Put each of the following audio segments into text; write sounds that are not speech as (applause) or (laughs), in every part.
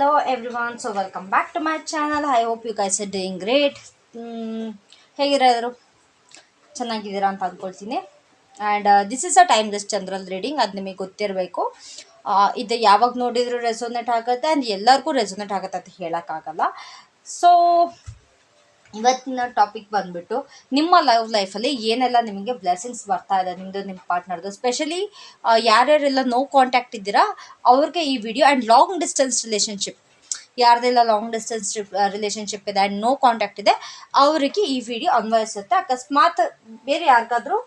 hello everyone, so welcome back to my channel. I hope you guys are doing great. ಹೇಗಿರೋರು ಚೆನ್ನಾಗಿದ್ದೀರಾ ಅಂತ ಅಂದ್ಕೊಳ್ತೀನಿ and this is a time timeless general reading ಅದು ನಿಮಗೆ ಗೊತ್ತಿರಬೇಕು. ಇದು ಯಾವಾಗ ನೋಡಿದರೂ ರೆಸೊನೇಟ್ ಆಗುತ್ತೆ ಆ್ಯಂಡ್ ಎಲ್ಲರಿಗೂ ರೆಸೊನೇಟ್ ಆಗುತ್ತೆ ಅಂತ ಹೇಳೋಕ್ಕಾಗಲ್ಲ. ಸೊ ಇವತ್ತಿನ ಟಾಪಿಕ್ ಬಂದ್ಬಿಟ್ಟು ನಿಮ್ಮ ಲವ್ ಲೈಫಲ್ಲಿ ಏನೆಲ್ಲ ನಿಮಗೆ ಬ್ಲೆಸ್ಸಿಂಗ್ಸ್ ಬರ್ತಾ ಇದೆ ನಿಮ್ಮದು ನಿಮ್ಮ ಪಾರ್ಟ್ನರ್ದು ಸ್ಪೆಷಲಿ ಯಾರ್ಯಾರೆಲ್ಲ ನೋ ಕಾಂಟ್ಯಾಕ್ಟ್ ಇದ್ದೀರಾ, ಅವ್ರಿಗೆ ಈ video and long distance relationship ಯಾರ್ದೆಲ್ಲ long distance relationship ಇದೆ ಆ್ಯಂಡ್ ನೋ ಕಾಂಟ್ಯಾಕ್ಟ್ ಇದೆ, ಅವರಿಗೆ ಈ ವಿಡಿಯೋ ಅನ್ವಯಿಸುತ್ತೆ. ಅಕಸ್ಮಾತ್ ಬೇರೆ ಯಾರಿಗಾದ್ರೂ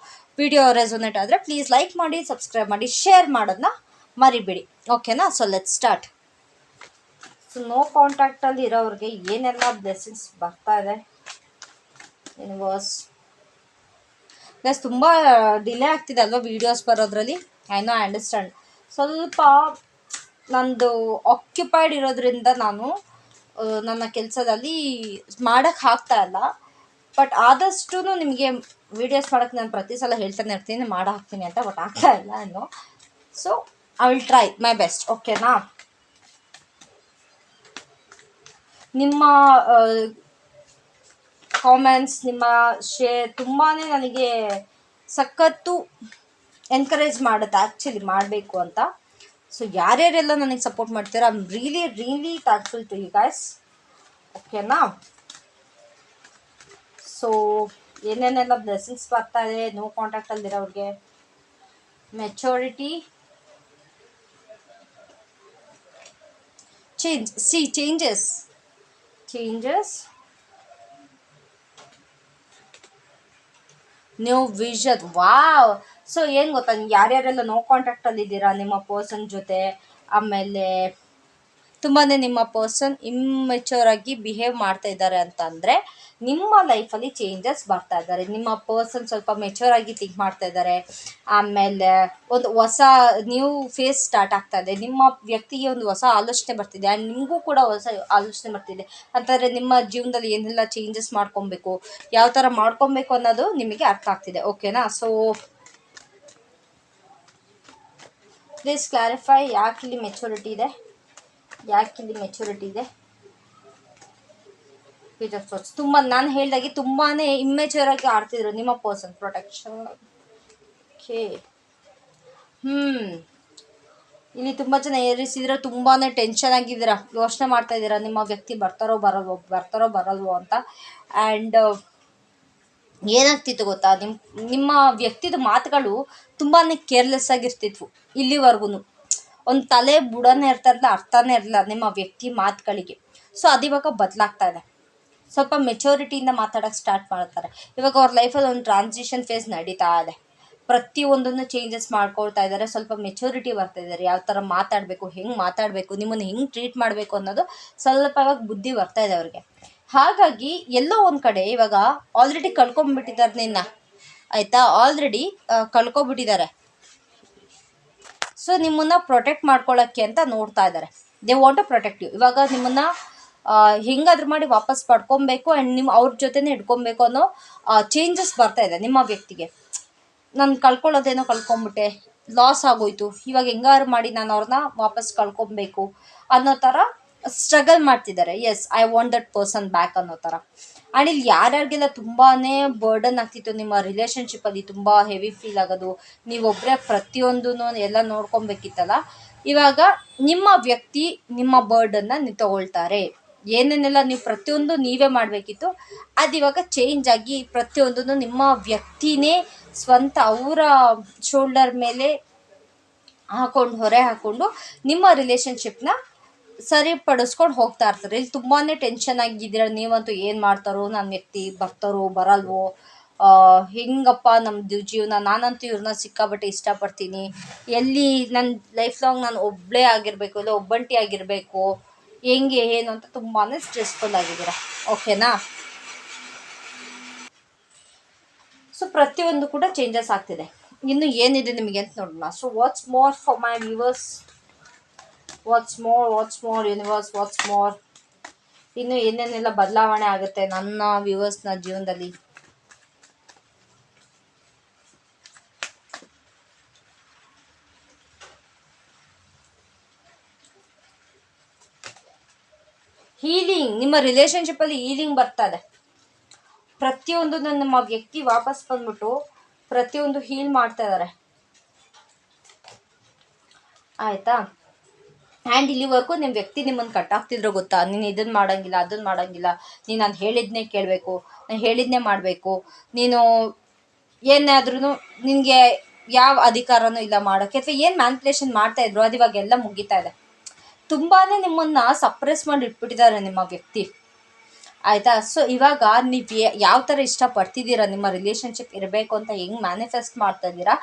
ವಿಡಿಯೋ ರೆಸೊನೇಟ್ ಆದರೆ ಪ್ಲೀಸ್ ಲೈಕ್ ಮಾಡಿ ಸಬ್ಸ್ಕ್ರೈಬ್ ಮಾಡಿ ಶೇರ್ ಮಾಡೋದನ್ನ ಮರಿಬೇಡಿ. ಓಕೆನಾ so let start so no ಕಾಂಟ್ಯಾಕ್ಟಲ್ಲಿ ಇರೋರಿಗೆ ಏನೆಲ್ಲ ಬ್ಲೆಸ್ಸಿಂಗ್ಸ್ ಬರ್ತಾ ಇದೆ? ಯೂನಿವರ್ಸ್ ಗಸ್ ತುಂಬ ಡಿಲೇ ಆಗ್ತಿದೆ ಅಲ್ವಾ ವೀಡಿಯೋಸ್ ಬರೋದ್ರಲ್ಲಿ? ಐ ನೋ ಅಂಡರ್ಸ್ಟ್ಯಾಂಡ್ ಸ್ವಲ್ಪ ನಂದು ಆಕ್ಯುಪೈಡ್ ಇರೋದ್ರಿಂದ ನಾನು ನನ್ನ ಕೆಲಸದಲ್ಲಿ ಮಾಡೋಕ್ಕೆ ಆಗ್ತಾ ಇಲ್ಲ. ಬಟ್ ಆದಷ್ಟು ನಿಮಗೆ ವೀಡಿಯೋಸ್ ಮಾಡೋಕ್ಕೆ ನಾನು ಪ್ರತಿ ಸಲ ಹೇಳ್ತಾನೆ ಇರ್ತೀನಿ ಮಾಡೋ ಹಾಕ್ತೀನಿ ಅಂತ ಬಟ್ ಆಗ್ತಾ ಇಲ್ಲ ಇನ್ನು. So I will try my best ಓಕೆನಾ ನಿಮ್ಮ ಕಾಮೆಂಟ್ಸ್ ನಿಮ್ಮ ಶೇರ್ ತುಂಬಾ ನನಗೆ ಸಖತ್ತು ಎನ್ಕರೇಜ್ ಮಾಡುತ್ತೆ ಆ್ಯಕ್ಚುಲಿ ಮಾಡಬೇಕು ಅಂತ. ಸೊ ಯಾರ್ಯಾರೆಲ್ಲ ನನಗೆ ಸಪೋರ್ಟ್ ಮಾಡ್ತೀರಾ I am really really thankful to you guys ಓಕೆನಾ ಸೊ ಏನೇನೆಲ್ಲ ಬ್ಲೆಸ್ಸಿಂಗ್ಸ್ ಬರ್ತಾ ಇದೆ no ಕಾಂಟ್ಯಾಕ್ಟಲ್ಲಿರೋರಿಗೆ maturity change see changes changes new vision wow so ಏನು ಗೊತ್ತಾ? ಯಾರ್ಯಾರೆಲ್ಲ ನೋ ಕಾಂಟ್ಯಾಕ್ಟಲ್ಲಿ ಇದ್ದೀರಾ ನಿಮ್ಮ ಪರ್ಸನ್ ಜೊತೆ? ಆಮೇಲೆ ತುಂಬಾ ನಿಮ್ಮ ಪರ್ಸನ್ ಇಮ್ಮೆಚೂರ್ ಆಗಿ ಬಿಹೇವ್ ಮಾಡ್ತಾ ಇದ್ದಾರೆ ಅಂತ ಅಂದರೆ ನಿಮ್ಮ ಲೈಫಲ್ಲಿ ಚೇಂಜಸ್ ಬರ್ತಾ ಇದ್ದಾರೆ ನಿಮ್ಮ ಪರ್ಸನ್ ಸ್ವಲ್ಪ ಮೆಚೂರ್ ಆಗಿ ಥಿಂಕ್ ಮಾಡ್ತಾ ಇದ್ದಾರೆ ಆಮೇಲೆ ಒಂದು ಹೊಸ ನ್ಯೂ ಫೇಸ್ ಸ್ಟಾರ್ಟ್ ಆಗ್ತಾ ಇದೆ. ನಿಮ್ಮ ವ್ಯಕ್ತಿಗೆ ಒಂದು ಹೊಸ ಆಲೋಚನೆ ಬರ್ತಿದೆ. ಆ್ಯಂಡ್ ನಿಮಗೂ ಕೂಡ ಹೊಸ ಆಲೋಚನೆ ಬರ್ತಿದೆ. ಅಂತಂದರೆ ನಿಮ್ಮ ಜೀವನದಲ್ಲಿ ಏನೆಲ್ಲ ಚೇಂಜಸ್ ಮಾಡ್ಕೊಬೇಕು, ಯಾವ ಥರ ಮಾಡ್ಕೊಬೇಕು ಅನ್ನೋದು ನಿಮಗೆ ಅರ್ಥ ಆಗ್ತಿದೆ. ಓಕೆನಾ ಸೊ ಪ್ಲೀಸ್ ಕ್ಲಾರಿಫೈ ಯಾಕೆ ಇಲ್ಲಿ ಮೆಚುರಿಟಿ ಇದೆ? ಯಾಕೆ ಇಲ್ಲಿ ಮೆಚುರಿಟಿ ಇದೆ? ಆಫ್ ಥಾಟ್ಸ್ ತುಂಬ, ನಾನು ಹೇಳಿದಾಗೆ ತುಂಬಾ ಇಮ್ಮೆಚೂರ್ ಆಗಿ ಆಡ್ತಿದ್ರು ನಿಮ್ಮ ಪರ್ಸನ್ ಪ್ರೊಟೆಕ್ಷನ್ ಓಕೆ ಹ್ಞೂ ಇಲ್ಲಿ ತುಂಬ ಜನ ಏರಿಸಿದ್ರೆ ತುಂಬಾ ಟೆನ್ಷನ್ ಆಗಿದ್ದೀರ? ಯೋಚನೆ ಮಾಡ್ತಾ ಇದ್ದೀರಾ? ನಿಮ್ಮ ವ್ಯಕ್ತಿ ಬರ್ತಾರೋ ಬರಲ್ವೋ ಬರ್ತಾರೋ ಬರಲ್ವೋ ಅಂತ. ಆ್ಯಂಡ್ ಏನಾಗ್ತಿತ್ತು ಗೊತ್ತಾ? ನಿಮ್ಮ ನಿಮ್ಮ ವ್ಯಕ್ತಿದ ಮಾತುಗಳು ತುಂಬಾ ಕೇರ್ಲೆಸ್ ಆಗಿರ್ತಿದ್ವು ಇಲ್ಲಿವರೆಗೂ ಒಂದು ತಲೆ ಬುಡನೇ ಇರ್ತಾರಲ್ಲ ಅರ್ಥನೇ ಇರಲಿಲ್ಲ ನಿಮ್ಮ ವ್ಯಕ್ತಿ ಮಾತುಗಳಿಗೆ. ಸೊ ಅದಿವಾಗ ಬದಲಾಗ್ತಾ ಇದೆ. ಸ್ವಲ್ಪ ಮೆಚೋರಿಟಿಯಿಂದ ಮಾತಾಡೋಕ್ಕೆ ಸ್ಟಾರ್ಟ್ ಮಾಡ್ತಾರೆ. ಇವಾಗ ಅವ್ರ ಲೈಫಲ್ಲಿ ಒಂದು ಟ್ರಾನ್ಸಿಷನ್ ಫೇಸ್ ನಡೀತಾ ಇದೆ. ಪ್ರತಿಯೊಂದನ್ನು ಚೇಂಜಸ್ ಮಾಡ್ಕೊಳ್ತಾ ಇದ್ದಾರೆ ಸ್ವಲ್ಪ ಮೆಚೋರಿಟಿ ಬರ್ತಾ ಇದ್ದಾರೆ ಯಾವ ಥರ ಮಾತಾಡಬೇಕು, ಹೆಂಗೆ ಮಾತಾಡಬೇಕು, ನಿಮ್ಮನ್ನು ಹೆಂಗೆ ಟ್ರೀಟ್ ಮಾಡಬೇಕು ಅನ್ನೋದು ಸ್ವಲ್ಪ ಇವಾಗ ಬುದ್ಧಿ ಬರ್ತಾ ಇದೆ ಅವ್ರಿಗೆ. ಹಾಗಾಗಿ ಎಲ್ಲೋ ಒಂದು ಕಡೆ ಇವಾಗ ಆಲ್ರೆಡಿ ಕಳ್ಕೊಂಬಿಟ್ಟಿದ್ದಾರೆ ನಿನ್ನ. ಆಯಿತಾ? ಆಲ್ರೆಡಿ ಕಳ್ಕೊಬಿಟ್ಟಿದ್ದಾರೆ ಸೊ ನಿಮ್ಮನ್ನು ಪ್ರೊಟೆಕ್ಟ್ ಮಾಡ್ಕೊಳ್ಳೋಕ್ಕೆ ಅಂತ ನೋಡ್ತಾ ಇದ್ದಾರೆ they want to protect you ಇವಾಗ ನಿಮ್ಮನ್ನು ಹೆಂಗಾದ್ರೂ ಮಾಡಿ ವಾಪಸ್ ಪಡ್ಕೊಬೇಕು ಆ್ಯಂಡ್ ನಿಮ್ಮ ಅವ್ರ ಜೊತೆನೇ ಇಟ್ಕೊಬೇಕು ಅನ್ನೋ ಚೇಂಜಸ್ ಬರ್ತಾ ಇದೆ ನಿಮ್ಮ ವ್ಯಕ್ತಿಗೆ. ನಾನು ಕಳ್ಕೊಳ್ಳೋದೇನೋ ಕಳ್ಕೊಂಬಿಟ್ಟೆ ಲಾಸ್ ಆಗೋಯ್ತು, ಇವಾಗ ಹೆಂಗಾರು ಮಾಡಿ ನಾನು ಅವ್ರನ್ನ ವಾಪಸ್ ಕಳ್ಕೊಬೇಕು ಅನ್ನೋ ಥರ ಸ್ಟ್ರಗಲ್ ಮಾಡ್ತಿದ್ದಾರೆ. Yes I want that person back ಅನ್ನೋ ಥರ ಆ್ಯಂಡ್ ಇಲ್ಲಿ ಯಾರ್ಯಾರಿಗೆಲ್ಲ ತುಂಬಾ ಬರ್ಡನ್ ಆಗ್ತಿತ್ತು, ನಿಮ್ಮ ರಿಲೇಷನ್ಶಿಪ್ಪಲ್ಲಿ ತುಂಬ ಹೆವಿ ಫೀಲ್ ಆಗೋದು ನೀವೊಬ್ಬರೇ ಪ್ರತಿಯೊಂದೂ ಎಲ್ಲ ನೋಡ್ಕೊಬೇಕಿತ್ತಲ್ಲ, ಇವಾಗ ನಿಮ್ಮ ವ್ಯಕ್ತಿ ನಿಮ್ಮ ಬರ್ಡನ್ನ ನೀವು ತಗೊಳ್ತಾರೆ. ಏನೇನೆಲ್ಲ ನೀವು ಪ್ರತಿಯೊಂದು ನೀವೇ ಮಾಡಬೇಕಿತ್ತು, ಅದು ಇವಾಗ ಚೇಂಜ್ ಆಗಿ ಪ್ರತಿಯೊಂದನ್ನು ನಿಮ್ಮ ವ್ಯಕ್ತಿನೇ ಸ್ವಂತ ಅವರ ಶೋಲ್ಡರ್ ಮೇಲೆ ಹಾಕೊಂಡು, ಹೊರೆ ಹಾಕ್ಕೊಂಡು ನಿಮ್ಮ ರಿಲೇಷನ್ಶಿಪ್ನ ಸರಿಪಡಿಸ್ಕೊಂಡು ಹೋಗ್ತಾ ಇರ್ತಾರೆ. ಇಲ್ಲಿ ತುಂಬಾ ಟೆನ್ಷನ್ ಆಗಿದ್ದೀರ? ನೀವಂತೂ ಏನು ಮಾಡ್ತಾರೋ? ನನ್ನ ವ್ಯಕ್ತಿ ಬರ್ತಾರೋ? ಬರಲ್ವೋ? ಹೆಂಗಪ್ಪ ನಮ್ಮದು ಜೀವನ? ನಾನಂತೂ ಇವ್ರನ್ನ ಸಿಕ್ಕಾಬಟ್ಟೆ ಇಷ್ಟಪಡ್ತೀನಿ. ಎಲ್ಲಿ ನನ್ನ ಲೈಫ್ ಲಾಂಗ್ ನಾನು ಒಬ್ಬಳೇ ಆಗಿರಬೇಕು, ಇಲ್ಲ ಒಬ್ಬಂಟಿ ಆಗಿರಬೇಕು ಹೆಂಗೆ, ಏನು ಅಂತ ತುಂಬಾ ಸ್ಟ್ರೆಸ್ಫುಲ್ ಆಗಿದ್ದೀರ? ಓಕೆನಾ ಸೊ ಪ್ರತಿಯೊಂದು ಕೂಡ ಚೇಂಜಸ್ ಆಗ್ತಿದೆ. ಇನ್ನು ಏನಿದೆ ನಿಮಗೆ ಅಂತ ನೋಡೋಣ. So what's more for my viewers what's more what's more universe what's more ಇನ್ನು ಏನೇನೆಲ್ಲ ಬದಲಾವಣೆ ಆಗುತ್ತೆ ನನ್ನ ವ್ಯೂವರ್ಸ್ನ ಜೀವನದಲ್ಲಿ? ಹೀಲಿಂಗ್ ನಿಮ್ಮ ರಿಲೇಷನ್ಶಿಪ್ಪಲ್ಲಿ ಹೀಲಿಂಗ್ ಬರ್ತದೆ. ಪ್ರತಿಯೊಂದು ನಮ್ಮ ವ್ಯಕ್ತಿ ವಾಪಸ್ ಬಂದ್ಬಿಟ್ಟು ಪ್ರತಿಯೊಂದು ಹೀಲ್ ಮಾಡ್ತಾ ಇದ್ದಾರೆ ಆಯ್ತಾ? ಆ್ಯಂಡ್ ಇಲ್ಲಿವರೆಗೂ ನಿಮ್ಮ ವ್ಯಕ್ತಿ ನಿಮ್ಮನ್ನು ಕಟ್ಟಾಗ್ತಿದ್ರು ಗೊತ್ತಾ? ನೀನು ಇದನ್ನು ಮಾಡಂಗಿಲ್ಲ ಅದನ್ನು ಮಾಡಂಗಿಲ್ಲ. ನೀನು ನಾನು ಹೇಳಿದ್ನೇ ಕೇಳಬೇಕು, ನಾನು ಹೇಳಿದ್ನೇ ಮಾಡಬೇಕು. ನೀನು ಏನಾದ್ರೂ ನಿನಗೆ ಯಾವ ಅಧಿಕಾರನೂ ಇಲ್ಲ ಮಾಡೋಕ್ಕೆ. ಅಥವಾ ಏನು ಮ್ಯಾನ್ಪ್ಲೇಷನ್ ಮಾಡ್ತಾಯಿದ್ರು ಅದು ಇವಾಗೆಲ್ಲ ಮುಗಿತಾ ಇದೆ. ತುಂಬಾ ನಿಮ್ಮನ್ನು ಸಪ್ರೆಸ್ ಮಾಡಿ ಇಟ್ಬಿಟ್ಟಿದ್ದಾರೆ ನಿಮ್ಮ ವ್ಯಕ್ತಿ. ಆಯಿತಾ? ಸೊ ಇವಾಗ ನೀವು ಯಾವ ಥರ ಇಷ್ಟಪಡ್ತಿದ್ದೀರ? ನಿಮ್ಮ ರಿಲೇಷನ್ಶಿಪ್ ಇರಬೇಕು ಅಂತ ಹೆಂಗೆ ಮ್ಯಾನಿಫೆಸ್ಟ್ ಮಾಡ್ತಾ ಇದ್ದೀರಾ?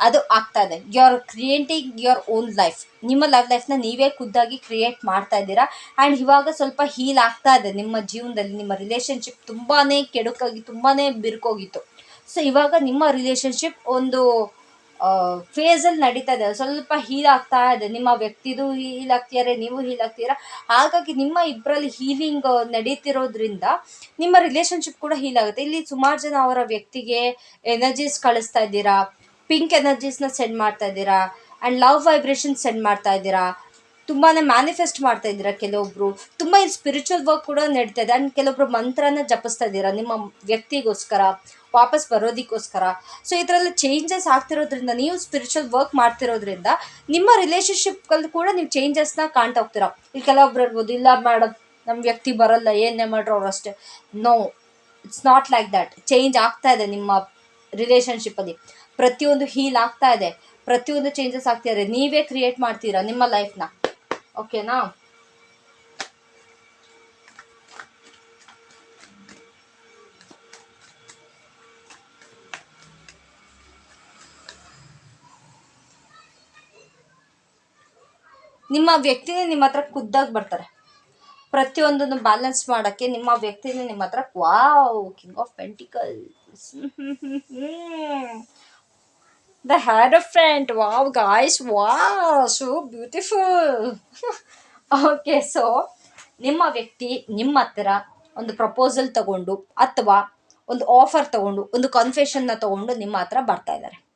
ಅದು ಆಗ್ತಾ ಇದೆ. You are creating your own life ನಿಮ್ಮ ಲವ್ ಲೈಫ್ನ ನೀವೇ ಖುದ್ದಾಗಿ ಕ್ರಿಯೇಟ್ ಮಾಡ್ತಾ ಇದ್ದೀರಾ? ಆ್ಯಂಡ್ ಇವಾಗ ಸ್ವಲ್ಪ ಹೀಲ್ ಆಗ್ತಾ ಇದೆ ನಿಮ್ಮ ಜೀವನದಲ್ಲಿ. ನಿಮ್ಮ ರಿಲೇಷನ್ಶಿಪ್ ತುಂಬಾ ಕೆಡುಕಾಗಿ ತುಂಬಾ ಬಿರುಕೋಗಿತ್ತು. ಸೊ ಇವಾಗ ನಿಮ್ಮ ರಿಲೇಷನ್ಶಿಪ್ ಒಂದು ಫೇಸಲ್ಲಿ ನಡೀತಾ ಇದೆ ಸ್ವಲ್ಪ ಹೀಲ್ ಆಗ್ತಾ ಇದೆ. ನಿಮ್ಮ ವ್ಯಕ್ತಿದು ಹೀಲ್ ಆಗ್ತಿದ್ದಾರೆ ನೀವು ಹೀಲ್ ಆಗ್ತೀರಾ ಹಾಗಾಗಿ ನಿಮ್ಮ ಇಬ್ಬರಲ್ಲಿ ಹೀಲಿಂಗ್ ನಡೀತಿರೋದ್ರಿಂದ ನಿಮ್ಮ ರಿಲೇಷನ್ಶಿಪ್ ಕೂಡ ಹೀಲ್ ಆಗುತ್ತೆ. ಇಲ್ಲಿ ಸುಮಾರು ಜನ ಅವರ ವ್ಯಕ್ತಿಗೆ ಎನರ್ಜೀಸ್ ಕಳಿಸ್ತಾ ಇದ್ದೀರಾ ಪಿಂಕ್ ಎನರ್ಜೀಸ್ನ ಸೆಂಡ್ ಮಾಡ್ತಾ ಇದ್ದೀರಾ ಆ್ಯಂಡ್ ಲವ್ ವೈಬ್ರೇಷನ್ ಸೆಂಡ್ ಮಾಡ್ತಾ ಇದ್ದೀರಾ. ತುಂಬಾ ಮ್ಯಾನಿಫೆಸ್ಟ್ ಮಾಡ್ತಾ ಇದ್ದೀರಾ ಕೆಲವೊಬ್ರು. ತುಂಬ ಸ್ಪಿರಿಚುವಲ್ ವರ್ಕ್ ಕೂಡ ನಡೀತಾ ಇದೆ. ಆ್ಯಂಡ್ ಕೆಲವೊಬ್ರು ಮಂತ್ರನ ಜಪಿಸ್ತಾ ಇದ್ದೀರಾ ನಿಮ್ಮ ವ್ಯಕ್ತಿಗೋಸ್ಕರ. ವಾಪಸ್ ಬರೋದಕ್ಕೋಸ್ಕರ. ಸೊ ಇದರಲ್ಲಿ ಚೇಂಜಸ್ ಆಗ್ತಿರೋದ್ರಿಂದ, ನೀವು ಸ್ಪಿರಿಚುವಲ್ ವರ್ಕ್ ಮಾಡ್ತಿರೋದ್ರಿಂದ, ನಿಮ್ಮ ರಿಲೇಷನ್ಶಿಪ್ಗಳು ಕೂಡ ನೀವು ಚೇಂಜಸ್ನ ಕಾಣ್ತಾ ಹೋಗ್ತೀರಾ. ಇಲ್ಲಿ ಕೆಲವೊಬ್ರು ಇರ್ಬೋದು ಇಲ್ಲ ಮೇಡಮ್ ನಮ್ಮ ವ್ಯಕ್ತಿ ಬರಲ್ಲ, ಏನೇ ಮಾಡ್ರು ಅವ್ರು ಅಷ್ಟೇ. No it's not like that change ಆಗ್ತಾ ಇದೆ ನಿಮ್ಮ ರಿಲೇಷನ್ಶಿಪ್ಪಲ್ಲಿ ಪ್ರತಿಯೊಂದು ಹೀಲ್ ಆಗ್ತಾ ಇದೆ. ಪ್ರತಿಯೊಂದು ಚೇಂಜಸ್ ಆಗ್ತಾ ಇದೆ. ನೀವೇ ಕ್ರಿಯೇಟ್ ಮಾಡ್ತೀರಾ ನಿಮ್ಮ ಲೈಫ್ನ ಓಕೆನಾ ನಿಮ್ಮ ವ್ಯಕ್ತಿನೇ ನಿಮ್ಮ ಹತ್ರ ಖುದ್ದಾಗಿ ಬರ್ತಾರೆ. ಪ್ರತಿಯೊಂದನ್ನು ಬ್ಯಾಲೆನ್ಸ್ ಮಾಡೋಕ್ಕೆ ನಿಮ್ಮ ವ್ಯಕ್ತಿನೇ ನಿಮ್ಮ ಹತ್ರ, wow king of pentacles the had a friend wow guys wow so beautiful okay so ನಿಮ್ಮ ವ್ಯಕ್ತಿ ನಿಮ್ಮ ಹತ್ರ ಒಂದು ಪ್ರಪೋಸಲ್ ತಗೊಂಡು ಅಥವಾ ಒಂದು ಆಫರ್ ತಗೊಂಡು, ಒಂದು ಕನ್ಫೆಷನ್ನ ತಗೊಂಡು ನಿಮ್ಮ ಹತ್ರ ಬರ್ತಾ ಇದ್ದಾರೆ.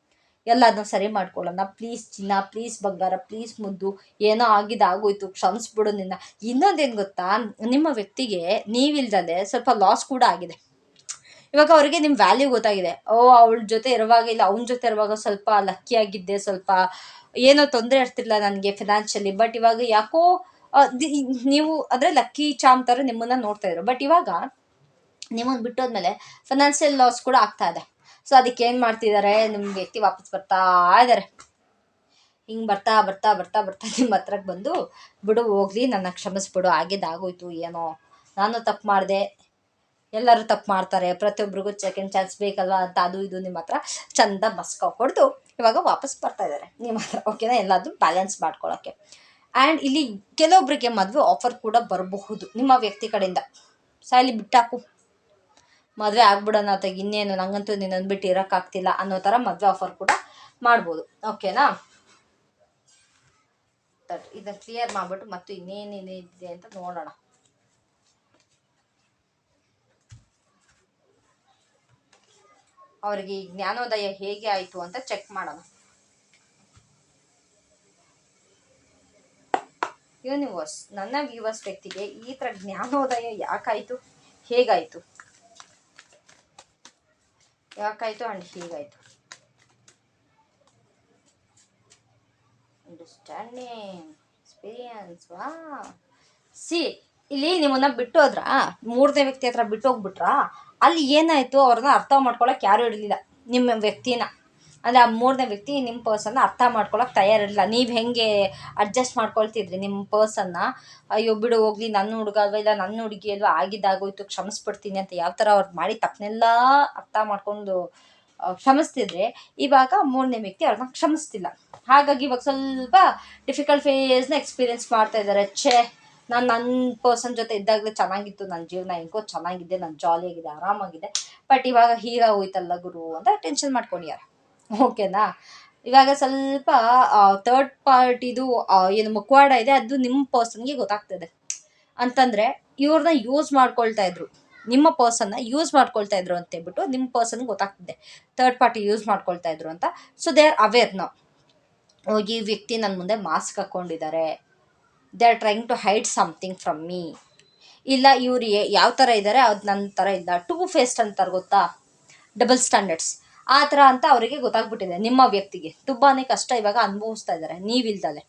ಎಲ್ಲದನ್ನೂ ಸರಿ ಮಾಡ್ಕೊಳ್ಳೋಣ. ಪ್ಲೀಸ್ ಚಿನ್ನ, ಪ್ಲೀಸ್ ಬಂಗಾರ, ಪ್ಲೀಸ್ ಮುದ್ದು. ಏನೋ ಆಗಿದ್ದು ಆಗೋಯ್ತು ಕ್ಷಮಿಸ್ಬಿಡು ನಿನ್ನ. ಇನ್ನೊಂದೇನು ಗೊತ್ತಾ? ನಿಮ್ಮ ವ್ಯಕ್ತಿಗೆ ನೀವಿಲ್ದಲೆ ಸ್ವಲ್ಪ ಲಾಸ್ ಕೂಡ ಆಗಿದೆ. ಇವಾಗ ಅವರಿಗೆ ನಿಮ್ಮ ವ್ಯಾಲ್ಯೂ ಗೊತ್ತಾಗಿದೆ. ಓ, ಅವಳ ಜೊತೆ ಇರುವಾಗ ಇಲ್ಲ, ಅವನ ಜೊತೆ ಇರುವಾಗ ಸ್ವಲ್ಪ ಲಕ್ಕಿ ಆಗಿದ್ದೆ, ಸ್ವಲ್ಪ ಏನೋ ತೊಂದರೆ ಇರ್ತಿಲ್ಲ ನನಗೆ ಫಿನಾನ್ಷಿಯಲಿ ಬಟ್ ಇವಾಗ ಯಾಕೋ ನೀವು ಅಂದರೆ ಲಕ್ಕಿ ಚಾಮ್ ಥರ ನಿಮ್ಮನ್ನು ನೋಡ್ತಾ ಇದ್ರು. ಬಟ್ ಇವಾಗ ನಿಮ್ಮನ್ನು ಬಿಟ್ಟೋದ್ಮೇಲೆ ಫಿನಾನ್ಷಿಯಲ್ ಲಾಸ್ ಕೂಡ ಆಗ್ತಾ ಇದೆ. ಸೊ ಅದಕ್ಕೆ ಏನು ಮಾಡ್ತಿದ್ದಾರೆ ನಿಮ್ಮ ವ್ಯಕ್ತಿ ವಾಪಸ್ ಬರ್ತಾ ಇದ್ದಾರೆ ಹಿಂಗೆ ಬರ್ತಾ ಬರ್ತಾ ಬರ್ತಾ ಬರ್ತಾ (laughs) ನಿಮ್ಮ ಹತ್ರಕ್ಕೆ ಬಂದು, ಬಿಡು, ಹೋಗ್ಲಿ, ನನ್ನ ಕ್ಷಮಿಸ್ಬಿಡು ಆಗಿದ್ದಾಗೋಯ್ತು ಏನೋ. ನಾನು ತಪ್ಪು ಮಾಡಿದೆ. ಎಲ್ಲರೂ ತಪ್ಪು ಮಾಡ್ತಾರೆ. ಪ್ರತಿಯೊಬ್ಬರಿಗೂ ಸೆಕೆಂಡ್ ಚಾನ್ಸ್ ಬೇಕಲ್ವಾ ಅಂತ, ಅದು ಇದು ನಿಮ್ಮ ಹತ್ರ ಚಂದ ಮಸ್ಕ ಹೊಡೆದು ಇವಾಗ ವಾಪಸ್ ಬರ್ತಾ ಇದ್ದಾರೆ ನಿಮ್ಮ ಹತ್ರ ಓಕೆನಾ ಎಲ್ಲಾದರೂ ಬ್ಯಾಲೆನ್ಸ್ ಮಾಡ್ಕೊಳ್ಳೋಕ್ಕೆ ಆ್ಯಂಡ್ ಇಲ್ಲಿ ಕೆಲವೊಬ್ಬರಿಗೆ ಮದುವೆ ಆಫರ್ ಕೂಡ ಬರಬಹುದು ನಿಮ್ಮ ವ್ಯಕ್ತಿ ಕಡೆಯಿಂದ. ಸಾಲಿ ಬಿಟ್ಟಾಕು. ಮದುವೆ ಆಗ್ಬಿಡೋಣ ಅಥವಾ ಇನ್ನೇನು ನಂಗಂತೂ ನಿನ್ನ ಬಿಟ್ಟು ಇರೋಕ್ಕಾಗ್ತಿಲ್ಲ ಅನ್ನೋ ಥರ ಮದುವೆ ಆಫರ್ ಕೂಡ ಮಾಡ್ಬೋದು. ಓಕೆನಾ ಇದನ್ನು ಕ್ಲಿಯರ್ ಮಾಡಿಬಿಟ್ಟು ಮತ್ತು ಇನ್ನೇನೇನಿದೆ ಅಂತ ನೋಡೋಣ. ಅವರಿಗೆ ಈ ಜ್ಞಾನೋದಯ ಹೇಗೆ ಆಯಿತು ಅಂತ ಚೆಕ್ ಮಾಡೋಣ. ಯೂನಿವರ್ಸ್ ನನ್ನ ವ್ಯೂವರ್ಸ್ ವ್ಯಕ್ತಿಗೆ ಈ ಥರ ಜ್ಞಾನೋದಯ ಯಾಕಾಯಿತು? ಹೇಗಾಯಿತು? ಯಾಕಾಯಿತು ಆ್ಯಂಡ್ ಹೀಗಾಯಿತು. ಅಂಡರ್ಸ್ಟ್ಯಾಂಡಿಂಗ್ ಎಕ್ಸ್ಪೀರಿಯನ್ಸ್ ವಾ ಸಿ ಇಲ್ಲಿ ನಿಮ್ಮನ್ನ ಬಿಟ್ಟು ಹೋದ್ರ, ಮೂರನೇ ವ್ಯಕ್ತಿ ಹತ್ರ ಬಿಟ್ಟು ಹೋಗ್ಬಿಟ್ರಾ, ಅಲ್ಲಿ ಏನಾಯಿತು ಅವ್ರನ್ನ ಅರ್ಥ ಮಾಡ್ಕೊಳಕ್ಕೆ ಯಾರೂ ಇರಲಿಲ್ಲ. ನಿಮ್ಮ ವ್ಯಕ್ತಿನ. ಅಂದರೆ ಆ ಮೂರನೇ ವ್ಯಕ್ತಿ ನಿಮ್ಮ ಪರ್ಸನ್ನ ಅರ್ಥ ಮಾಡ್ಕೊಳಕ್ಕೆ ತಯಾರಿಲ್ಲ ನೀವು ಹೆಂಗೆ ಅಡ್ಜಸ್ಟ್ ಮಾಡ್ಕೊಳ್ತಿದ್ರಿ ನಿಮ್ಮ ಪರ್ಸನ್ನ ಅಯ್ಯೋ ಬಿಡು, ಹೋಗ್ಲಿ ನನ್ನ ಹುಡುಗ ಅಲ್ವಾ? ಇಲ್ಲ ನನ್ನ ಹುಡುಗಿ ಅಲ್ವಾ? ಆಗಿದ್ದಾಗೋಯ್ತು, ಕ್ಷಮಿಸ್ಬಿಡ್ತೀನಿ ಅಂತ ಯಾವ ಥರ ಅವ್ರು ಮಾಡಿ ತಪ್ಪನ್ನೆಲ್ಲ ಅರ್ಥ ಮಾಡ್ಕೊಂಡು ಕ್ಷಮಿಸ್ತಿದ್ರೆ ಇವಾಗ ಮೂರನೇ ವ್ಯಕ್ತಿ ಅವ್ರನ್ನ ಕ್ಷಮಿಸ್ತಿಲ್ಲ. ಹಾಗಾಗಿ ಇವಾಗ ಸ್ವಲ್ಪ ಡಿಫಿಕಲ್ಟ್ ಫೇಸ್ನ ಎಕ್ಸ್ಪೀರಿಯೆನ್ಸ್ ಮಾಡ್ತಾ ಇದ್ದಾರೆ ಛೇ, ನಾನು ನನ್ನ ಪರ್ಸನ್ ಜೊತೆ ಇದ್ದಾಗಲೇ ಚೆನ್ನಾಗಿತ್ತು. ನನ್ನ ಜೀವನ ಹೆಂಗೋ ಚೆನ್ನಾಗಿದೆ. ನನ್ನ ಜಾಲಿಯಾಗಿದೆ ಆರಾಮಾಗಿದೆ. ಬಟ್ ಇವಾಗ ಹೀಗಾಗೋಯ್ತಲ್ಲ ಗುರು ಅಂತ ಟೆನ್ಷನ್ ಮಾಡ್ಕೊಂಡಿದ್ದಾರೆ ಓಕೆನಾ? ಇವಾಗ ಸ್ವಲ್ಪ ಥರ್ಡ್ ಪಾರ್ಟಿದು ಏನು ಮುಖವಾಡ ಇದೆ, ಅದು ನಿಮ್ಮ ಪರ್ಸನ್ಗೆ ಗೊತ್ತಾಗ್ತದೆ. ಅಂತಂದರೆ ಇವ್ರನ್ನ ಯೂಸ್ ಮಾಡ್ಕೊಳ್ತಾ ಇದ್ರು. ನಿಮ್ಮ ಪರ್ಸನ್ನ ಯೂಸ್ ಮಾಡ್ಕೊಳ್ತಾ ಇದ್ರು ಅಂತ ಹೇಳ್ಬಿಟ್ಟು ನಿಮ್ಮ ಪರ್ಸನ್ಗೆ ಗೊತ್ತಾಗ್ತಿದೆ. ಥರ್ಡ್ ಪಾರ್ಟಿ ಯೂಸ್ ಮಾಡ್ಕೊಳ್ತಾ ಇದ್ರು ಅಂತ. ಸೊ ದೇ ಆರ್ ಅವೇರ್ ನಾವು ಹೋಗಿ ವ್ಯಕ್ತಿ ನನ್ನ ಮುಂದೆ mask ಹಾಕ್ಕೊಂಡಿದ್ದಾರೆ they are trying to hide something from me ಇಲ್ಲ, ಇವ್ರು ಯಾವ ಥರ ಇದ್ದಾರೆ ಅದು ನನ್ನ ಥರ ಇಲ್ಲ. ಟೂ ಫೇಸ್ಟ್ ಅಂತಾರೆ ಗೊತ್ತಾ? ಡಬಲ್ ಸ್ಟ್ಯಾಂಡರ್ಡ್ಸ್ ಆ ಥರ ಅಂತ ಅವರಿಗೆ ಗೊತ್ತಾಗ್ಬಿಟ್ಟಿದೆ, ನಿಮ್ಮ ವ್ಯಕ್ತಿಗೆ. ತುಂಬಾ ಕಷ್ಟ ಇವಾಗ ಅನುಭವಿಸ್ತಾ ಇದ್ದಾರೆ ನೀವಿಲ್ದಲೆ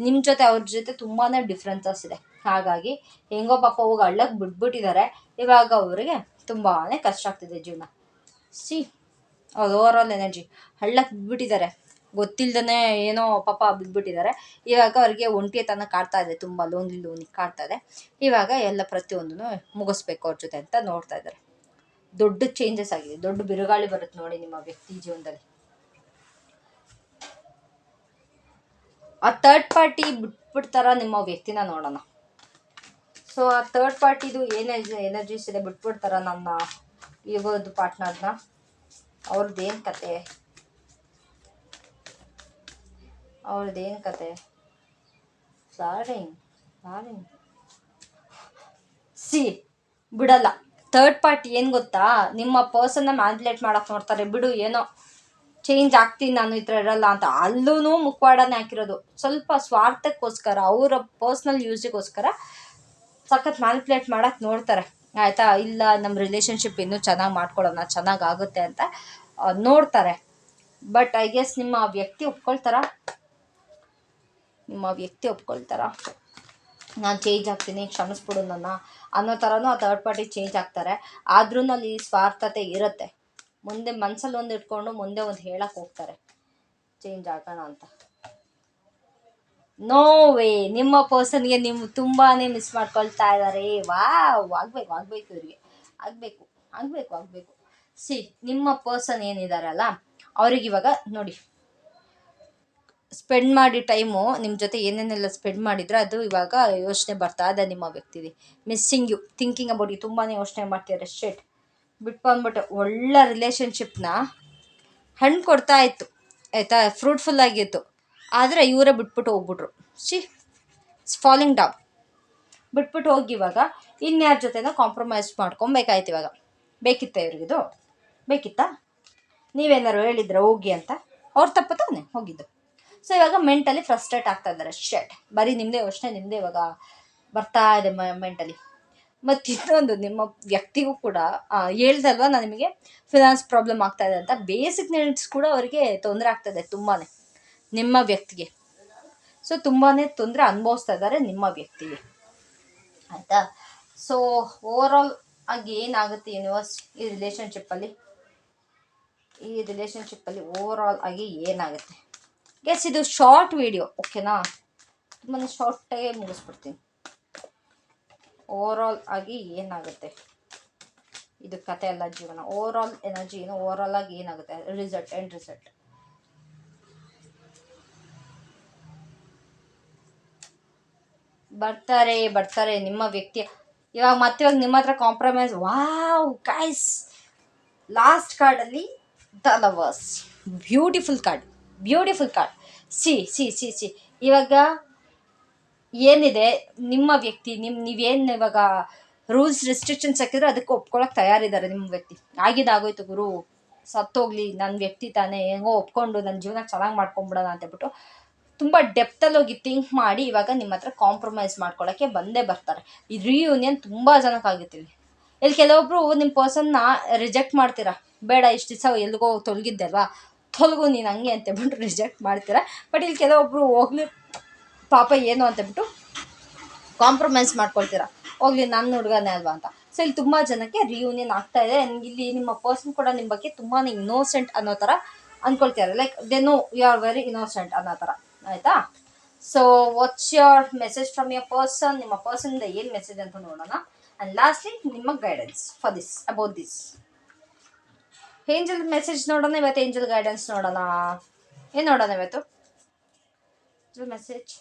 ನಿಮ್ಮ ಜೊತೆ ಅವ್ರ ಜೊತೆ ತುಂಬಾ ಡಿಫ್ರೆನ್ಸಸ್ ಇದೆ. ಹಾಗಾಗಿ ಹೆಂಗೋ ಪಾಪ ಹೋಗಿ ಹಳ್ಳಕ್ಕೆ ಬಿಟ್ಬಿಟ್ಟಿದ್ದಾರೆ. ಇವಾಗ ಅವರಿಗೆ ತುಂಬಾ ಕಷ್ಟ ಆಗ್ತಿದೆ ಜೀವನ. ಸಿ ಅವ್ರ ಓವರ್ ಆಲ್ ಎನರ್ಜಿ ಹಳ್ಳಕ್ಕೆ ಬಿಟ್ಬಿಟ್ಟಿದ್ದಾರೆ. ಗೊತ್ತಿಲ್ಲದೇ ಏನೋ ಪಾಪ ಬಿದ್ಬಿಟ್ಟಿದ್ದಾರೆ ಇವಾಗ ಅವ್ರಿಗೆ ಒಂಟಿತನ ಕಾಡ್ತಾ ಇದೆ, ತುಂಬ ಲೋನ್ಲಿ ಲೋನಿ ಕಾಡ್ತಾ ಇದೆ. ಇವಾಗ ಎಲ್ಲ ಪ್ರತಿಯೊಂದನ್ನು ಮುಗಿಸ್ಬೇಕು ಅವ್ರ ಜೊತೆ ಅಂತ ನೋಡ್ತಾ ಇದ್ದಾರೆ. ದೊಡ್ಡ ಚೇಂಜಸ್ ಆಗಿದೆ. ದೊಡ್ಡ ಬಿರುಗಾಳಿ ಬರುತ್ತೆ ನೋಡಿ ನಿಮ್ಮ ವ್ಯಕ್ತಿ ಜೀವನದಲ್ಲಿ. ಆ ಥರ್ಡ್ ಪಾರ್ಟಿ ಬಿಟ್ಬಿಡ್ತಾರ ನಿಮ್ಮ ವ್ಯಕ್ತಿನ ನೋಡೋಣ. ಸೊ ಆ ಥರ್ಡ್ ಪಾರ್ಟಿದು ಏನು ಎನರ್ಜೀಸ್ ಇದೆ, ಬಿಟ್ಬಿಡ್ತಾರ ನಮ್ಮ ಇವಾಗ ಪಾರ್ಟ್ನರ್ನ ಅವ್ರದ್ದೇನು ಕತೆ? ಅವ್ರದ್ದೇನು ಕತೆ? Sorry sorry. ಸಿ, ಬಿಡಲ್ಲ. ಥರ್ಡ್ ಪಾರ್ಟಿ ಏನು ಗೊತ್ತಾ? ನಿಮ್ಮ ಪರ್ಸನ್ನ ಮ್ಯಾನ್ಯುಲೇಟ್ ಮಾಡಕ್ಕೆ ನೋಡ್ತಾರೆ. ಬಿಡು, ಏನೋ ಚೇಂಜ್ ಆಗ್ತೀನಿ ನಾನು ಈ ಥರ ಇರಲ್ಲ ಅಂತ. ಅಲ್ಲೂ ಮುಖವಾಡನೇ ಹಾಕಿರೋದು. ಸ್ವಲ್ಪ ಸ್ವಾರ್ಥಕ್ಕೋಸ್ಕರ, ಅವರ ಪರ್ಸ್ನಲ್ ಯೂಸಿಗೋಸ್ಕರ ಸಖತ್ ಮ್ಯಾನಿಪ್ಯುಲೇಟ್ ಮಾಡಕ್ಕೆ ನೋಡ್ತಾರೆ. ಆಯಿತಾ? ಇಲ್ಲ ನಮ್ಮ ರಿಲೇಷನ್ಶಿಪ್ ಇನ್ನೂ ಚೆನ್ನಾಗಿ ಮಾಡ್ಕೊಳ್ಳೋಣ, ಚೆನ್ನಾಗಿ ಆಗುತ್ತೆ ಅಂತ ನೋಡ್ತಾರೆ. ಬಟ್ ಐ ಗೆಸ್ ನಿಮ್ಮ ವ್ಯಕ್ತಿ ಒಪ್ಕೊಳ್ತಾರ? ನಿಮ್ಮ ವ್ಯಕ್ತಿ ಒಪ್ಕೊಳ್ತಾರ? ನಾನು ಚೇಂಜ್ ಆಗ್ತೀನಿ, ಕ್ಷಮಿಸ್ಬಿಡು ನನ್ನ. ಅನ್ನೋ ಥರನೂ ಆ ಥರ್ಡ್ ಪಾರ್ಟಿ ಚೇಂಜ್ ಆಗ್ತಾರೆ. ಆದ್ರೂ ಅಲ್ಲಿ ಸ್ವಾರ್ಥತೆ ಇರುತ್ತೆ. ಮುಂದೆ ಮನಸ್ಸಲ್ಲಿ ಒಂದು ಇಟ್ಕೊಂಡು ಮುಂದೆ ಒಂದು ಹೇಳಕ್ಕೆ ಹೋಗ್ತಾರೆ. ಚೇಂಜ್ ಆಗೋಣ ಅಂತ. ನೋ ವೇ ನಿಮ್ಮ ಪರ್ಸನ್ಗೆ ನಿಮ್ಮ ತುಂಬಾ ಮಿಸ್ ಮಾಡ್ಕೊಳ್ತಾ ಇದ್ದಾರೆ ವಾವ್ ಆಗ್ಬೇಕು ಆಗ್ಬೇಕು ಇವ್ರಿಗೆ. ಆಗಬೇಕು ಆಗಬೇಕು ಆಗಬೇಕು. ಸಿ ನಿಮ್ಮ ಪರ್ಸನ್ ಏನಿದಾರಲ್ಲ ಅವ್ರಿಗೆ ಇವಾಗ ನೋಡಿ. ಸ್ಪೆಂಡ್ ಮಾಡಿ ಟೈಮು ನಿಮ್ಮ ಜೊತೆ ಏನೇನೆಲ್ಲ ಸ್ಪೆಂಡ್ ಮಾಡಿದ್ರೆ ಅದು ಇವಾಗ ಯೋಚನೆ ಬರ್ತಾ ಇದೆ ನಿಮ್ಮ ವ್ಯಕ್ತಿಗೆ. Missing you, thinking about you ತುಂಬಾ ಯೋಚನೆ ಮಾಡ್ತಿದ್ದಾರೆ. ಶೇಟ್ ಬಿಟ್ಟು ಅಂದ್ಬಿಟ್ಟು ಒಳ್ಳೆ ರಿಲೇಷನ್ಶಿಪ್ನ ಹಣ್ಣು ಕೊಡ್ತಾ ಇತ್ತು. ಆಯಿತಾ? ಫ್ರೂಟ್ಫುಲ್ ಆಗಿತ್ತು. ಆದರೆ ಇವರೇ ಬಿಟ್ಬಿಟ್ಟು ಹೋಗ್ಬಿಟ್ರು. See it's falling down. ಬಿಟ್ಬಿಟ್ಟು ಹೋಗಿ ಇವಾಗ ಇನ್ಯಾರ ಜೊತೆನೋ ಕಾಂಪ್ರಮೈಸ್ ಮಾಡ್ಕೊಬೇಕಾಯ್ತು ಇವಾಗ. ಬೇಕಿತ್ತ ಇವ್ರಿಗಿದು ಬೇಕಿತ್ತಾ? ನೀವೇನಾರು ಹೇಳಿದ್ರೆ ಹೋಗಿ ಅಂತ? ಅವ್ರು ತಪ್ಪು ತಾನೆ? ಹೋಗಿದ್ದು. ಸೊ ಇವಾಗ ಮೆಂಟಲಿ ಫ್ರಸ್ಟ್ರೇಟ್ ಆಗ್ತಾ ಇದ್ದಾರೆ. ಶರ್ಟ್ ಬರೀ ನಿಮ್ಮದೇ ಯೋಚನೆ ನಿಮ್ಮದೇ ಇವಾಗ ಬರ್ತಾ ಇದೆ ಮೆಂಟಲಿ ಮತ್ತು ಇನ್ನೊಂದು, ನಿಮ್ಮ ವ್ಯಕ್ತಿಗೂ ಕೂಡ ಹೇಳ್ದಲ್ವಾ ನಾನು ನಿಮಗೆ ಫಿನಾನ್ಸ್ ಪ್ರಾಬ್ಲಮ್ ಆಗ್ತಾ ಇದೆ ಅಂತ. ಬೇಸಿಕ್ ನೀಡ್ಸ್ ಕೂಡ ಅವರಿಗೆ ತೊಂದರೆ ಆಗ್ತದೆ ತುಂಬಾ ನಿಮ್ಮ ವ್ಯಕ್ತಿಗೆ. ಸೊ ತುಂಬಾ ತೊಂದರೆ ಅನುಭವಿಸ್ತಾ ಇದ್ದಾರೆ ನಿಮ್ಮ ವ್ಯಕ್ತಿಗೆ. ಆಯಿತಾ? ಸೊ ಓವರಾಲ್ ಆಗಿ ಏನಾಗುತ್ತೆ ಯೂನಿವರ್ಸ್ ಈ ರಿಲೇಷನ್ಶಿಪ್ಪಲ್ಲಿ ಈ ರಿಲೇಷನ್ಶಿಪ್ಪಲ್ಲಿ ಓವರಾಲ್ ಆಗಿ ಏನಾಗುತ್ತೆ? ಗೆಸ್ ಇದು ಶಾರ್ಟ್ ವಿಡಿಯೋ ಓಕೆನಾ ತುಂಬಾ ಶಾರ್ಟಾಗೆ ಮುಗಿಸ್ಬಿಡ್ತೀನಿ. ಓವರಾಲ್ ಆಗಿ ಏನಾಗುತ್ತೆ? ಇದು ಕತೆ ಅಲ್ಲ ಜೀವನ. ಓವರಾಲ್ ಎನರ್ಜಿ ಏನು? ಓವರಾಲ್ ಆಗಿ ಏನಾಗುತ್ತೆ? ರಿಸಲ್ಟ್ ಎಂಡ್ ರಿಸಲ್ಟ್ ಬರ್ತಾರೆ ಬರ್ತಾರೆ ನಿಮ್ಮ ವ್ಯಕ್ತಿ. ಇವಾಗ ಮತ್ತೆ ಇವಾಗ ನಿಮ್ಮ ಹತ್ರ ಕಾಂಪ್ರಮೈಸ್ ವಾವ್ ಗೈಸ್ ಲಾಸ್ಟ್ ಕಾರ್ಡಲ್ಲಿ the lovers beautiful card beautiful card see see see see. ಇವಾಗ ಏನಿದೆ? ನಿಮ್ಮ ವ್ಯಕ್ತಿ ನಿಮ್ಮ ನೀವೇನು ಇವಾಗ ರೂಲ್ಸ್ ರೆಸ್ಟ್ರಿಕ್ಷನ್ಸ್ ಹಾಕಿದ್ರೆ ಅದಕ್ಕೆ ಒಪ್ಕೊಳಕ್ಕೆ ತಯಾರಿದ್ದಾರೆ ನಿಮ್ಮ ವ್ಯಕ್ತಿ. ಆಗಿದ್ದಾಗೋಯ್ತು ಗುರು. ಸತ್ತೋಗ್ಲಿ ನನ್ನ ವ್ಯಕ್ತಿ ತಾನೇ. ಹೆಂಗೋ ಒಪ್ಕೊಂಡು ನನ್ನ ಜೀವನ ಚೆನ್ನಾಗಿ ಮಾಡ್ಕೊಂಬಿಡೋಣ ಅಂತ ಹೇಳ್ಬಿಟ್ಟು ತುಂಬ ಡೆಪ್ತಲ್ಲಿ ಹೋಗಿ ಥಿಂಕ್ ಮಾಡಿ ಇವಾಗ ನಿಮ್ಮ ಹತ್ರ ಕಾಂಪ್ರಮೈಸ್ ಮಾಡ್ಕೊಳ್ಳೋಕ್ಕೆ ಬಂದೇ ಬರ್ತಾರೆ. ಈ ರಿಯೂನಿಯನ್ ತುಂಬ ಜನಕ್ಕೆ ಇಲ್ಲಿ. ಇಲ್ಲಿ ಕೆಲವೊಬ್ಬರು ನಿಮ್ಮ ಪರ್ಸನ್ನ ರಿಜೆಕ್ಟ್ ಮಾಡ್ತೀರಾ? ಬೇಡ, ಇಷ್ಟು ದಿವಸ ಎಲ್ಲಿಗೋ ತೊಲಗಿದ್ದೆ ಅಲ್ವಾ? ತೊಲಗು, ನೀನು ಹಂಗೆ ಅಂತೇಳ್ಬಿಟ್ಟು ರಿಜೆಕ್ಟ್ ಮಾಡ್ತೀರ? ಬಟ್ ಇಲ್ಲಿ ಕೆಲವೊಬ್ಬರು ಹೋಗ್ಲಿ, ಪಾಪ ಏನು ಅಂತೇಳ್ಬಿಟ್ಟು ಕಾಂಪ್ರಮೈಸ್ ಮಾಡ್ಕೊಳ್ತೀರಾ? ಹೋಗ್ಲಿ ನನ್ನ ಹುಡುಗನೇ ಅಲ್ವಾ ಅಂತ. ಸೊ ಇಲ್ಲಿ ತುಂಬ ಜನಕ್ಕೆ ರಿಯೂನಿಯನ್ ಆಗ್ತಾ ಇದೆ. ಇಲ್ಲಿ ನಿಮ್ಮ ಪರ್ಸನ್ ಕೂಡ ನಿಮ್ಮ ಬಗ್ಗೆ ತುಂಬಾ ಇನ್ನೋಸೆಂಟ್ ಅನ್ನೋ ಥರ ಅಂದ್ಕೊಳ್ತಾರೆ like they know you are very innocent ಅನ್ನೋ ಥರ ಆಯಿತಾ? So what's your message from your person ನಿಮ್ಮ ಪರ್ಸನ್ದ ಏನು ಮೆಸೇಜ್ ಅಂತ ನೋಡೋಣ. ಆ್ಯಂಡ್ ಲಾಸ್ಟ್ಲಿ ನಿಮ್ಮ guidance for this about this angel message ನೋಡೋಣ, ಇವತ್ತು ಏಂಜಲ್ ಗೈಡೆನ್ಸ್ ನೋಡೋಣ. ಏನು ನೋಡೋಣ ಇವತ್ತು? ಮೆಸೇಜ್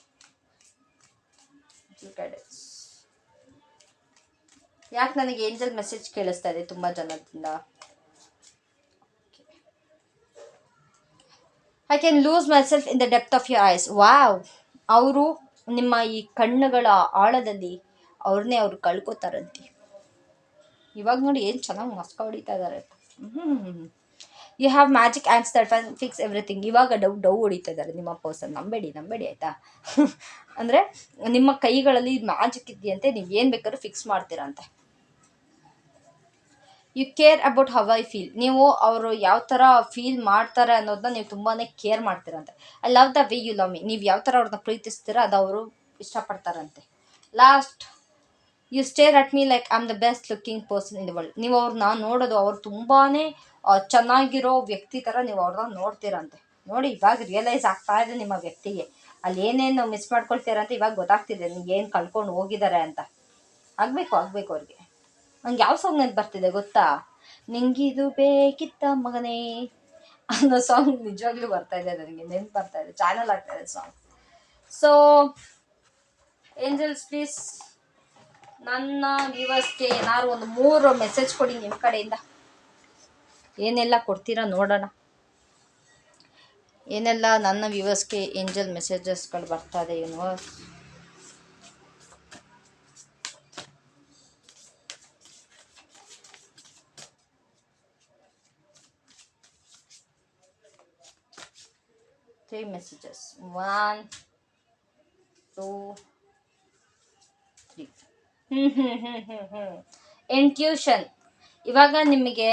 ಗೈಡೆನ್ಸ್ ಯಾಕೆ ನನಗೆ ಏಂಜಲ್ ಮೆಸೇಜ್ ಕೇಳಿಸ್ತಾ ಇದೆ ತುಂಬ ಜನದಿಂದ? I can lose myself in the depth of your eyes wow ಅವರು ನಿಮ್ಮ ಈ ಕಣ್ಣುಗಳ ಆಳದಲ್ಲಿ ಅವ್ರನ್ನೇ ಅವ್ರು ಕಳ್ಕೊತಾರಂತೆ. ಇವಾಗ ನೋಡಿ ಏನು ಚೆನ್ನಾಗಿ ಮಸ್ಕ ಹೊಡಿತಾ ಇದ್ದಾರೆ you have magic hands that can fix everything ಇವಾಗ ಡೌ ಡೌ ಹೊಡಿತಾ ಇದ್ದಾರೆ ನಿಮ್ಮ ಪರ್ಸನ್ ನಂಬೇಡಿ ನಂಬೇಡಿ ಆಯಿತಾ? (laughs) ಅಂದರೆ ನಿಮ್ಮ ಕೈಗಳಲ್ಲಿ ಮ್ಯಾಜಿಕ್ ಇದೆಯಂತೆ, ನೀವು ಏನು ಬೇಕಾದ್ರೂ fix ಮಾಡ್ತೀರಂತೆ. You care about how I feel ನೀವು ಅವರು ಯಾವ ಥರ ಫೀಲ್ ಮಾಡ್ತಾರೆ ಅನ್ನೋದನ್ನ ನೀವು ತುಂಬಾ care ಮಾಡ್ತೀರಂತೆ. I love the way you love me ನೀವು ಯಾವ ಥರ ಅವ್ರನ್ನ ಪ್ರೀತಿಸ್ತೀರ, ಅದು ಅವರು ಇಷ್ಟಪಡ್ತಾರಂತೆ. Last you stare at me like I am the best looking person in the world ನೀವು ಅವ್ರನ್ನ ನೋಡೋದು ಅವ್ರು ತುಂಬಾ ಚೆನ್ನಾಗಿರೋ ವ್ಯಕ್ತಿ ಥರ ನೀವು ಅವ್ರನ್ನ ನೋಡ್ತೀರಂತೆ. ನೋಡಿ, ಇವಾಗ ರಿಯಲೈಸ್ ಆಗ್ತಾ ಇದೆ ನಿಮ್ಮ ವ್ಯಕ್ತಿಗೆ. ಅಲ್ಲಿ ಏನೇನು ಮಿಸ್ ಮಾಡ್ಕೊಳ್ತೀರ ಅಂತ ಇವಾಗ ಗೊತ್ತಾಗ್ತಿದೆ ನಿಮ್ಗೆ ಏನು ಕಳ್ಕೊಂಡು ಹೋಗಿದ್ದಾರೆ ಅಂತ. ಆಗಬೇಕು ಆಗಬೇಕು ಅವ್ರಿಗೆ. ನಂಗೆ ಯಾವ ಸಾಂಗ್ ನೆನ್ಪು ಬರ್ತಿದೆ ಗೊತ್ತಾ? ನಿಂಗಿದು ಬೇಕಿತ್ತ ಮಗನೇ ಅನ್ನೋ ಸಾಂಗ್ ನಿಜವಾಗ್ಲೂ ಬರ್ತಾ ಇದೆ ನನಗೆ ನೆನ್ಪು ಬರ್ತಾ ಇದೆ ಚಾನಲ್ ಆಗ್ತಾ ಇದೆ ಸಾಂಗ್ ಸೊ ಏಂಜಲ್ಸ್ ಪ್ಲೀಸ್ ನನ್ನ ವ್ಯೂವರ್ಸ್ಗೆ ಏನಾದ್ರು ಒಂದು ಮೂರು ಮೆಸೇಜ್ ಕೊಡಿ ನಿಮ್ಮ ಕಡೆಯಿಂದ. ಏನೆಲ್ಲ ಕೊಡ್ತೀರಾ ನೋಡೋಣ. ಏನೆಲ್ಲ ನನ್ನ ವ್ಯೂವರ್ಸ್ಗೆ ಏಂಜಲ್ ಮೆಸೇಜಸ್ಗಳು ಬರ್ತಾ ಇದೆ universe messages one two three hmm hmm hmm ಹ್ಞೂ ಹ್ಞೂ ಇಂಟ್ಯೂಷನ್ ಇವಾಗ ನಿಮಗೆ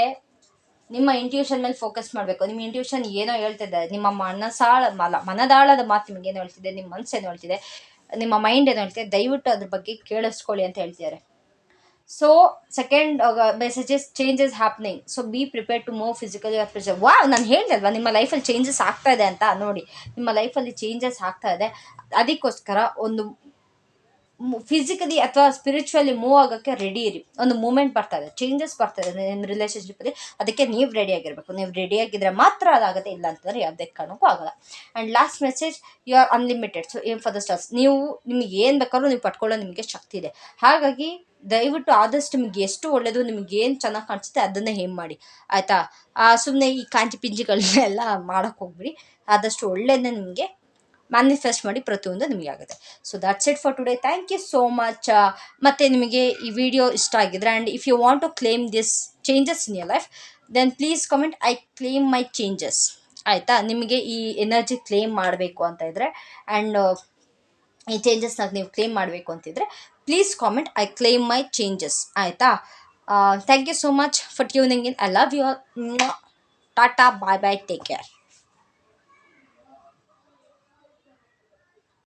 ನಿಮ್ಮ ಇಂಟ್ಯೂಷನ್ ಮೇಲೆ ಫೋಕಸ್ ಮಾಡಬೇಕು. ನಿಮ್ಮ ಇಂಟ್ಯೂಷನ್ ಏನೋ ಹೇಳ್ತಿದೆ, ನಿಮ್ಮ ಮನಸಾಳ, ಮಲ, ಮನದಾಳದ ಮಾತು ನಿಮಗೆ ಏನು ಹೇಳ್ತಿದೆ, ನಿಮ್ಮ ಮನಸ್ಸು ಏನು ಹೇಳ್ತಿದೆ, ನಿಮ್ಮ ಮೈಂಡ್ ಏನು ಹೇಳ್ತಿದೆ, ದಯವಿಟ್ಟು ಅದ್ರ ಬಗ್ಗೆ ಕೇಳಿಸ್ಕೊಳ್ಳಿ ಅಂತ ಹೇಳ್ತಿದ್ದಾರೆ. So second messages changes happening so be prepare to move physically or ವಾ ನಾನು ಹೇಳಿದೆ ಅಲ್ವಾ, ನಿಮ್ಮ ಲೈಫಲ್ಲಿ ಚೇಂಜಸ್ ಆಗ್ತಾ ಇದೆ ಅಂತ ನೋಡಿ. ನಿಮ್ಮ ಲೈಫಲ್ಲಿ ಚೇಂಜಸ್ ಆಗ್ತಾ ಇದೆ. ಅದಕ್ಕೋಸ್ಕರ ಒಂದು ಫಿಸಿಕಲಿ ಅಥವಾ ಸ್ಪಿರಿಚುವಲಿ ಮೂವ್ ಆಗೋಕ್ಕೆ ರೆಡಿ ಇರಿ. ಒಂದು ಮೂಮೆಂಟ್ ಬರ್ತಾ ಇದೆ ಚೇಂಜಸ್ ಬರ್ತಾ ಇದೆ ನಿಮ್ಮ ರಿಲೇಷನ್ಶಿಪ್ಪಲ್ಲಿ ಅದಕ್ಕೆ ನೀವು ರೆಡಿ ಆಗಿರಬೇಕು. ನೀವು ರೆಡಿ ಆಗಿದ್ರೆ ಮಾತ್ರ ಅದಾಗುತ್ತೆ ಇಲ್ಲ ಅಂತಂದರೆ ಯಾವುದೇ ಕಾರಣಕ್ಕೂ ಆಗಲ್ಲ. And last message you are unlimited so for the stars ನೀವು ನಿಮಗೆ ಏನು ಬೇಕಾದ್ರೂ ನೀವು ಪಡ್ಕೊಳ್ಳೋ ನಿಮಗೆ ಶಕ್ತಿ ಇದೆ. ಹಾಗಾಗಿ ದಯವಿಟ್ಟು ಆದಷ್ಟು ನಿಮ್ಗೆ ಎಷ್ಟು ಒಳ್ಳೆಯದು ನಿಮ್ಗೆ ಏನು ಚೆನ್ನಾಗಿ ಕಾಣಿಸುತ್ತೆ ಅದನ್ನೇ ಹೇಮ್ ಮಾಡಿ. ಆಯಿತಾ? ಸುಮ್ಮನೆ ಈ ಕಾಂಚಿ ಪಿಂಜಿಗಳನ್ನೆಲ್ಲ ಮಾಡೋಕ್ಕೆ ಹೋಗ್ಬಿಡಿ. ಆದಷ್ಟು ಒಳ್ಳೆಯದನ್ನೇ ನಿಮಗೆ ಮ್ಯಾನಿಫೆಸ್ಟ್ ಮಾಡಿ ಪ್ರತಿಯೊಂದು ನಿಮಗೆ ಆಗುತ್ತೆ. So that's it for today thank you so much ಮತ್ತು ನಿಮಗೆ ಈ ವಿಡಿಯೋ ಇಷ್ಟ ಆಗಿದ್ರೆ and if you want to claim this changes in your life then please comment I claim my changes ಆಯಿತಾ? ನಿಮಗೆ ಈ ಎನರ್ಜಿ ಕ್ಲೇಮ್ ಮಾಡಬೇಕು ಅಂತ ಇದ್ದರೆ ಆ್ಯಂಡ್ ಈ ಚೇಂಜಸ್ನ ನೀವು ಕ್ಲೇಮ್ ಮಾಡಬೇಕು ಅಂತಿದ್ರೆ please comment I claim my changes ಆಯಿತಾ? Thank you so much for tuning in I love you tata bye bye take care